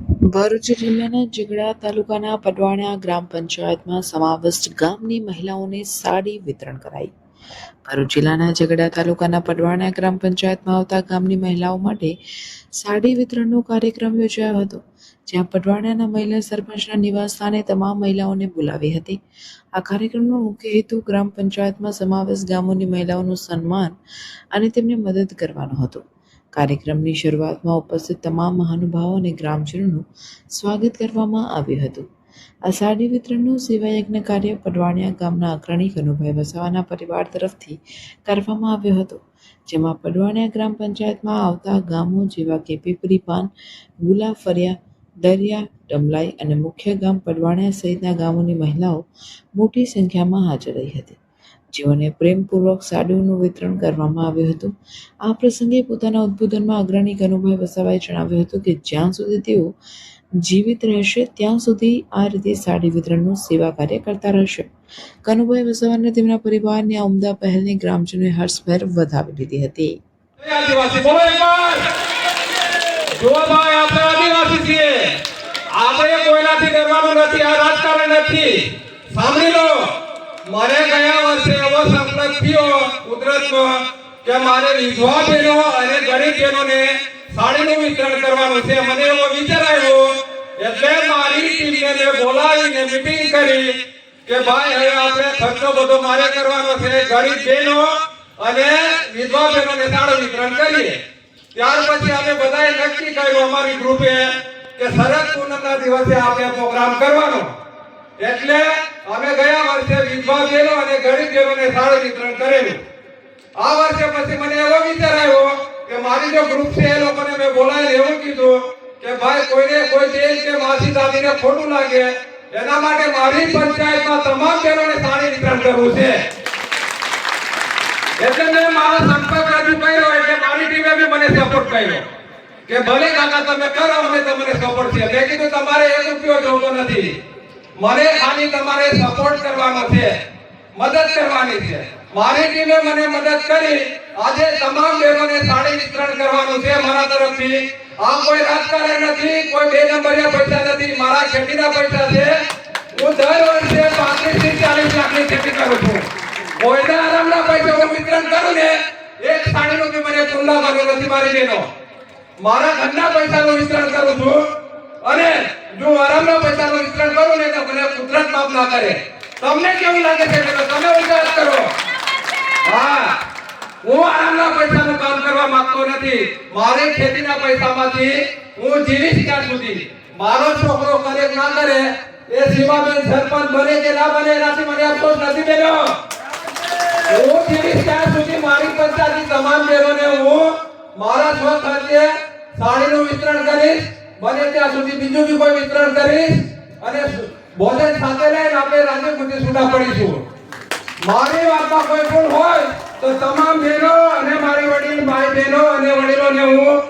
ભરૂચ જિલ્લાના જગડા તાલુકાના પડવાણા ગ્રામ પંચાયતમાં સમાવિષ્ટ ગામની મહિલાઓને સાડી વિતરણ કરાઈ. ભરૂચ જિલ્લાના ઝઘડા તાલુકાના પડવાણા ગ્રામ પંચાયતમાં આવતા ગામની મહિલાઓ માટે સાડી વિતરણનો કાર્યક્રમ યોજાયો હતો, જ્યાં પડવાણાના મહિલા સરપંચના નિવાસ સ્થાને તમામ મહિલાઓને બોલાવી હતી. આ કાર્યક્રમનો મુખ્ય હેતુ ગ્રામ પંચાયતમાં સમાવેશ ગામોની મહિલાઓનું સન્માન અને તેમને મદદ કરવાનો હતો. કાર્યક્રમની શરૂઆતમાં ઉપસ્થિત તમામ મહાનુભાવો અને ગ્રામજનોનું સ્વાગત કરવામાં આવ્યું હતું. આ સાડી વિતરણનું સેવાયજ્ઞ કાર્ય પડવાણિયા ગામના અગ્રણી કનુભાઈ વસાવાના પરિવાર તરફથી કરવામાં આવ્યો હતો, જેમાં પડવાણિયા ગ્રામ પંચાયતમાં આવતા ગામો જેવા કે પીપરી પાન ગુલા ફરિયા, દરિયા, ડમલાઈ અને મુખ્ય ગામ પડવાણિયા સહિતના ગામોની મહિલાઓ મોટી સંખ્યામાં હાજર રહી હતી. જેઓને પ્રેમપૂર્વક સાડીઓનું વિતરણ કરવામાં આવ્યું હતું. આ પ્રસંગે પોતાના ઉદ્બોધનમાં અગ્રણી કનુભાઈ વસાવાએ જણાવ્યું હતું કે જ્યાં સુધી તેઓ જીવિત રહેશે, ત્યાં સુધી આ રીતે સાડી વિતરણનું સેવા કાર્ય કરતા રહેશે. કનુભાઈ વસાવાને તેમના પરિવારની આ ઉમદા પહેલને ગ્રામજનોએ હર્ષભેર વધાવી લીધી હતી. કોઈનાથી ડરવાનું નથી, આ રાજકારણ નથી. સાંભળી લો, મને ગયા વર્ષે એવો સંકલ્પ થયો કે મારે વિધવા બહેનો અને ગરીબ બહેનોને સાડીનું વિતરણ કરવાનું છે. મને એવો વિચાર આવ્યો, એટલે મારી ટીમને બોલાવીને મીટિંગ કરી કે ભાઈ, હવે આપણે ખર્ચો બધો મારે કરવાનો છે. ગરીબ બહેનો અને વિધવા બહેનોને સાડું વિતરણ કરીએ. ત્યાર પછી અમે બધાએ નક્કી કર્યું અમારી ગ્રુપે કે શરદ પૂનમના દિવસે આપણે પ્રોગ્રામ કરવાનો. એટલે અમે ગયા વર્ષે વિધવા બહેનો અને ગરીબ બહેનોને સાડું વિતરણ કરેલું. આ વર્ષે પછી મને એવો વિચાર આવ્યો કે મારી જો ગ્રુપ છે, એ લોકોને મેં બોલાયેલ એવું કીધું કે ભાઈ, કોઈને કોઈ તેલ કે માસી દાદીને ખોટું લાગે, એના માટે મારી પંચાયતમાં તમામ બહેનોને સાડી વિતરણ કરવું છે. એટલે મેં મારો સંપર્ક રજૂ કર્યો, એટલે મારી ટીમે બી મને સપોર્ટ કર્યો. કે ભલે કાકા તમે કરો, અમે તમને સપોર્ટ છે. મેં કીધું, તમારે એક રૂપિયો જોતો નથી. મને ખાલી તમારે સપોર્ટ કરવાનો છે. મદદ કરવાની છે. મારી ટીમે મને મદદ કરી, આજે તમામ બહેનોને સાડી વિતરણ કરવાનું છે મારા તરફથી. આ કોઈ રાજકારણ નથી, કોઈ બે નંબરિયા પૈસા નથી, મારા ખેતીના પૈસા છે. હું દર વર્ષે પાંત્રીસથી ચાલીસ લાખની ખેતી કરું છું. કોઈના આરામના પૈસા હું વિતરણ કરું ને, એક સાડીનું બી મને ખુલ્લા માંગ્યો નથી મારી બહેનો મારા ઘરના પૈસાનું વિતરણ કરું છું. અને જો આરામના પૈસાનું વિતરણ કરું ને તો મને કુદરત ના કરે. તમને કેવું લાગે છે? તમે વિચાર કરો. હા. હું આરામના પૈસાનું કામ કરવા માંગતો નથી. મારે ખેતીના પૈસામાંથી હું જીવીશ ત્યાં સુધી. મારો છોકરો કરે ના કરે, એ સીમાબેન સરપંચ બને કે ના બને, એનાથી મને અફસોસ નથી બેનો હું જીવીશ ત્યાં સુધી મારી પંચાયતની તમામ બહેનોને હું મારા સ્વ ખર્ચે સાડીનું વિતરણ કરીશ, બને ત્યાં સુધી બીજું બી કોઈ વિતરણ કરીશ અને ભોજન સાથે લઈને આપણે રાજ્ય સુધી સુધા પડીશું. મારી વાતમાં કોઈ ભૂલ હોય તો તમામ બહેનો અને મારી વડીલ, ભાઈ બહેનો અને વડીલોને હું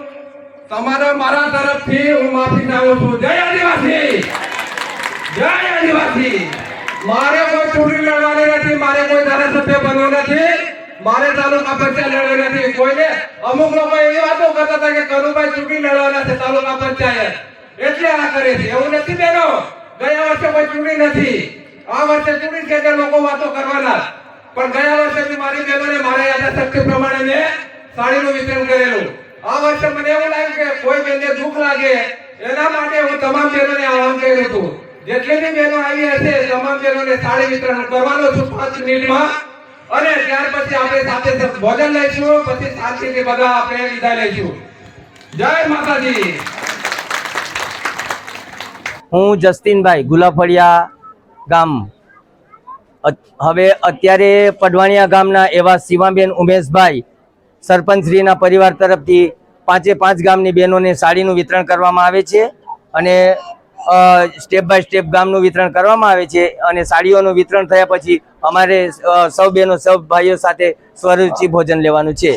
તમારા, મારા તરફથી હું માફી ચાહું છું. જય આદિવાસી! જય આદિવાસી! મારે કોઈ ચૂંટણી લડવાની નથી, મારે કોઈ ધારાસભ્ય બનવું નથી, મારે તાલુકા પંચાયત લડવી નથી. કોઈને અમુક લોકો એવી વાતો કરતા હતા કે કનુભાઈ ચૂંટણી લડવાના છે તાલુકા પંચાયત. એટલે આ કરે છે. એવું નથી બેનો. ગયા વર્ષે કોઈ ચૂંટણી નથી. આ વર્ષે ચૂંટણી છે કે લોકો વાતો કરવાના. પણ ગયા વર્ષે મારી બહેનોને, મારા યાદાશક્તિ પ્રમાણે મેં સાડીનું વિતરણ કરેલું. આ વર્ષે મને એવું લાગ્યું કે કોઈ બેનને દુઃખ લાગે. એના માટે હું તમામ બહેનોને આહ્વાન કર્યું હતું. જેટલી બી બહેનો આવી હશે, તમામ બહેનોને સાડી વિતરણ કરવાનો છું પાંચ મિનિટમાં. અને ત્યાર પછી આપણે સાથે ભોજન લઈશું, પછી શાંતિથી બધા આપણે વિદાય લઈશું. જય માતાજી. હું જસ્તીનભાઈ ગુલાફળિયા ગામ. હવે અત્યારે પડવાણિયા ગામના એવા સીમાબેન ઉમેશભાઈ, સરપંચશ્રીના પરિવાર તરફથી પાંચે પાંચ ગામની બહેનોને સાડીનું વિતરણ કરવામાં આવે છે અને સ્ટેપ બાય સ્ટેપ ગામનું વિતરણ કરવામાં આવે છે અને સાડીઓનું વિતરણ થયા પછી અમારે સૌ બહેનો, સૌ ભાઈઓ સાથે સ્વરૂચિ ભોજન લેવાનું છે.